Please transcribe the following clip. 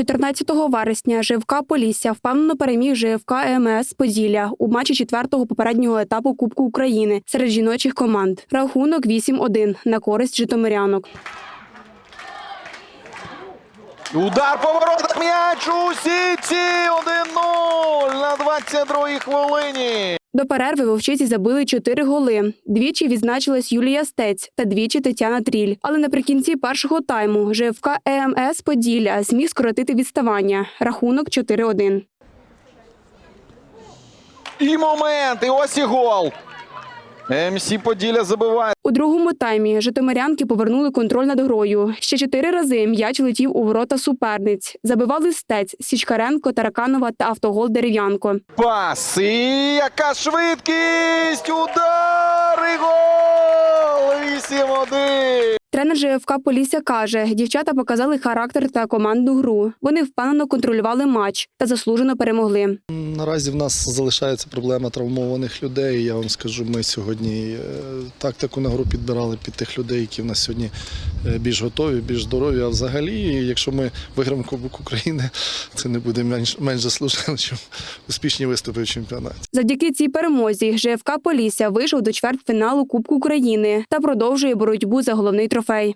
14 вересня ЖФК Полісся впевнено переміг ЖФК ЕМС Поділля у матчі четвертого попереднього етапу Кубку України серед жіночих команд. Рахунок 8-1 на користь житомирянок. Удар поворот м'яч у сіті 1-0 на 22-й хвилині. До перерви вовчиці забили чотири голи. Двічі відзначилась Юлія Стець та двічі Тетяна Тріль. Але наприкінці першого тайму ЖФК ЕМС Поділля зміг скоротити відставання. Рахунок 4-1. І момент, і ось і гол. МС Поділля забиває. У другому таймі житомирянки повернули контроль над грою. Ще чотири рази м'яч летів у ворота суперниць. Забивали стець Січкаренко, Тараканова та автогол Дерев'янко. Пас. І яка швидкість! Удар і гол! 8-1. Тренер ЖФК Полісся каже, дівчата показали характер та командну гру. Вони впевнено контролювали матч та заслужено перемогли. Наразі в нас залишається проблема травмованих людей. Я вам скажу, ми сьогодні е, тактику на гру підбирали під тих людей, які в нас сьогодні е, більш готові, більш здорові. А взагалі, якщо ми виграємо Кубок України, це не буде менш, менш заслужено, ніж успішні виступи в чемпіонаті. Завдяки цій перемозі ЖФК Полісся вийшов до чвертьфіналу Кубку України та продовжує боротьбу за головний трофей. Rofei.